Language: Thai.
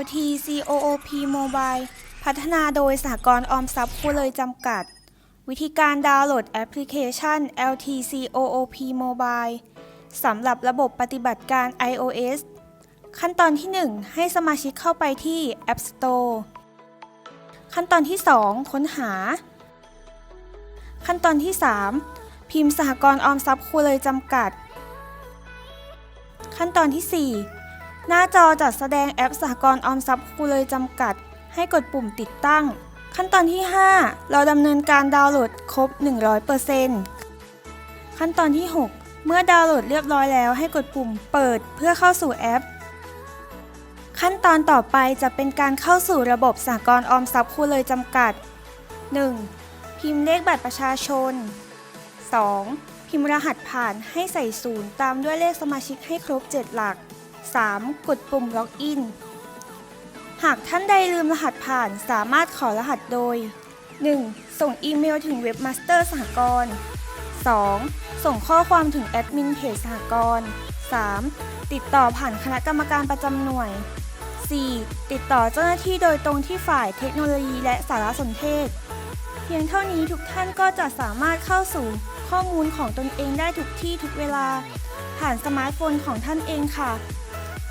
LTCOOP Mobile พัฒนาโดยสหกรณ์ออมทรัพย์ผู้เลยจำกัด วิธีการดาวน์โหลดแอปพลิเคชัน LTCOOP Mobile สำหรับระบบปฏิบัติการ iOS ขั้นตอนที่ 1 ให้สมาชิกเข้าไปที่ App Store ขั้นตอนที่ 2 ค้นหา ขั้นตอนที่ 3 พิมพ์สหกรณ์ออมทรัพย์ครูเลยจำกัด ขั้นตอนที่ 4 หน้าจอจัดแสดงแอปสหกรณ์ออมทรัพย์ครูเลยจำกัด ให้กดปุ่มติดตั้ง ขั้นตอนที่ 5 เราดำเนินการดาวน์โหลดครบ 100%ขั้นตอนที่ 6 เมื่อดาวน์โหลดเรียบร้อยแล้วให้กดปุ่มเปิดเพื่อเข้าสู่แอป ขั้นตอนต่อไปจะเป็นการเข้าสู่ระบบสหกรณ์ออมทรัพย์ครูเลยจำกัด 1. พิมพ์เลขบัตรประชาชน 2. พิมพ์รหัสผ่านให้ใส่ศูนย์ตามด้วยเลขสมาชิกให้ครบ 7 หลัก 3. กดปุ่มล็อกอิน หากท่านใดลืมรหัสผ่านสามารถขอรหัสโดย 1. ส่งอีเมลถึงเว็บมาสเตอร์สหกรณ์ 2. ส่งข้อความถึงแอดมินเพจสหกรณ์ 3. ติดต่อผ่านคณะกรรมการประจำหน่วย 4. ติดต่อเจ้าหน้าที่โดยตรงที่ฝ่ายเทคโนโลยีและสารสนเทศ เพียงเท่านี้ทุกท่านก็จะสามารถเข้าสู่ข้อมูลของตนเองได้ทุกที่ทุกเวลา ผ่านสมาร์ทโฟนของท่านเองค่ะ